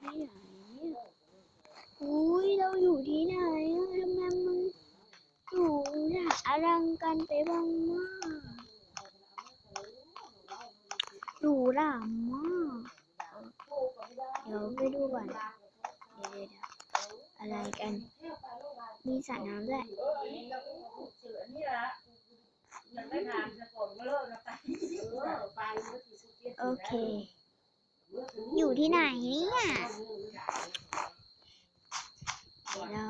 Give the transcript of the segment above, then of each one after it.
ที่ไหนเนี่ยอุ้ยเราอยู่ที่ไหนทำไมมันหรูหราอลังการไปบ้างมากหรูหรามากเดี๋ยวไปดูก่อนเดี๋ยวเดี๋ยวอะไรกัน มีสระน้ำด้วยโอเค อยู่ที่ไหนเนี่ยเดี๋ยวเรา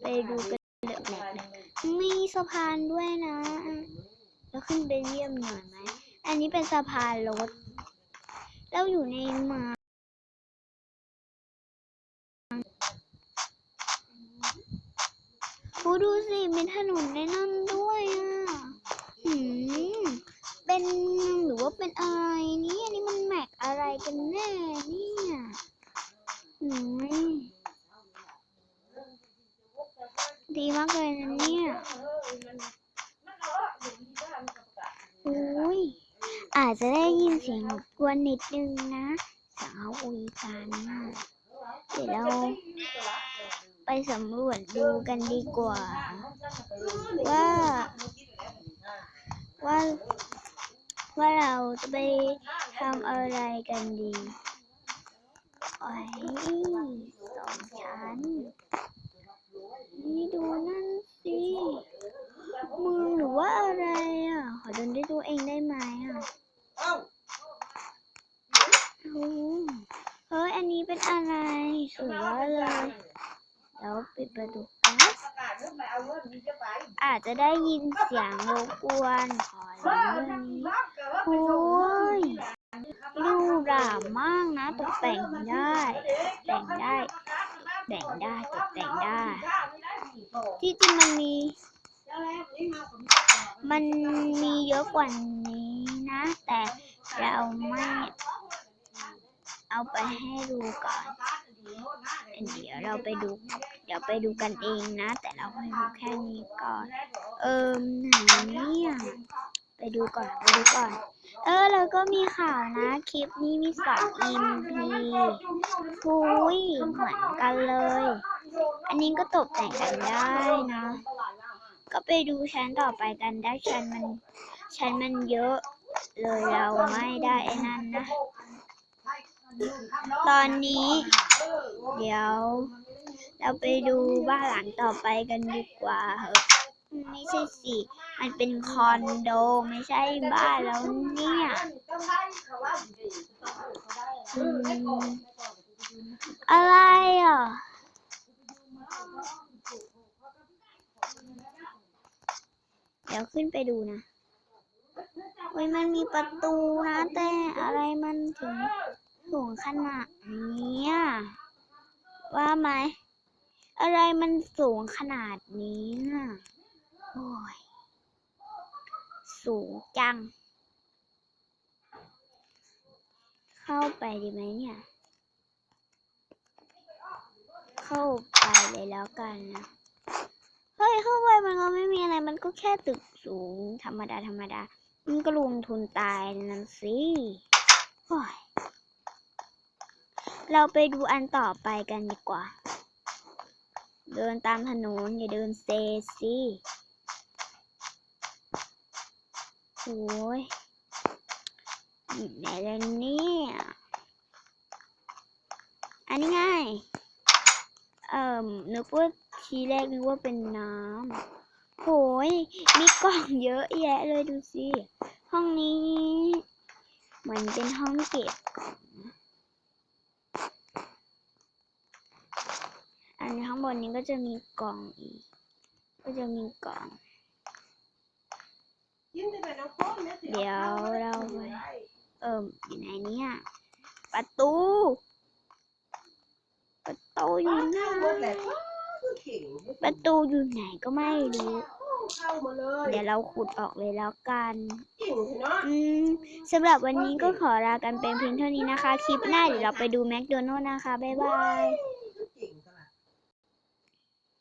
ไปดูกันเดือดแหลกมีสะพานด้วยนะ แล้วขึ้นไปเยี่ยมหน่อยไหม อันนี้เป็นสะพานรถ เราอยู่ในมืองโอ้ดูสิมีถนนในนั่นด้วยอะ หืม เป็นหรือว่าเป็นอะไรเนี่ยนี่มันแม็กอะไรกันแน่เนี่ยหืม ดีมากเลยนะเนี่ยโอ้ยอาจจะได้ยินเสียงรบกวนนิดนึงนะสียงเขาคุยกันนะเดี๋ยวเราไปสำรวจดูกันดีกว่า ว่า ว่า ว่าเราจะไปทำอะไรกันดีโอ้ยสองชั้น นี่ดูนั่นสิเมืองหรือว่าอะไรอะ ขอเดินด้วยตัวเองได้ไหมอะโอ้เฮ้ยอันนี้เป็นอะไรสวยเลยแล้วปิดประตูอาจจะได้ยินเสียงรบกวนขอองเรื่องนี้โอ้ยดูหรามากนะตกแต่งได้ แต่งได้ แต่งได้ตกแต่งได้ ที่จริงมันมี มันมีเยอะกว่านี้นะ แต่เราไม่เอาไปให้ดูก่อน เดี๋ยวเราไปดู เดี๋ยวไปดูกันเองนะ แต่เราให้ดูแค่นี้ก่อน เอิมไหนเนี่ยไปดูก่อนไปดูก่อน เออ แล้วก็มีข่าวนะ คลิปนี้มีสอง EP คุยเหมือนกันเลยอั นนี้ก็ตกแต่งกันได้นะ ก็ไปดูชั้นต่อไปกันได้ชั้นมันชั้นมันเยอะเลยเราไม่ได้ไอ้นั่นนะ ตอนนี้ เดี๋ยว เราไปดูบ้านหลังต่อไปกันดีกว่าเหอะไม่ใช่สิ มันเป็นคอนโดไม่ใช่บ้านแล้วเนี่ยอืมอะไรอะ ดี๋ยวขึ้นไปดูนะโอ้ยมันมีประตูนะ แต่อะไรมันถึงสูงขนาดนี้ว่าไหม อะไรมันสูงขนาดนี้น่ะโอ้ย สูงจัง เข้าไปดีไหมเนี่ย เข้าไปเลยแล้วกันนะ ข้าไปมันก็ไม่มีอะไร มันก็แค่ตึกสูง ธรรมดาธรรมดา มันก็ลงทุนตายนั่นสิโอ้ยเราไปดูอันต่อไปกันดีกว่า เดินตามถนนอย่าเดินเซสิโอ้ยอยู่ไหนแล้วเนี่ย อันนี้ไง เอ่อนึกว่าทีแรกนึกว่าเป็นน้ำโหยมีกล่องเยอะแยะเลยดูสิห้องนี้เหมือนเป็นห้องเก็บของนะอันนี้ข้างบนนี้ก็จะมีกล่องอีก ก็จะมีกล่อง เดี๋ยวเราไปเอิ่มอยู่ไหนเนี่ย ประตูประ ตูอยู่ไหนประตูอยู่ไหนก็ไม่รู้ เดี๋ยวเราขุดออกเลยแล้วกันอืมสำหรับวันนี้ก็ขอลากันเป็นเพียงเท่านี้นะคะ คลิปหน้าเดี๋ยวเราไปดูแมคโดนัลล์นะคะ บ๊ายบาย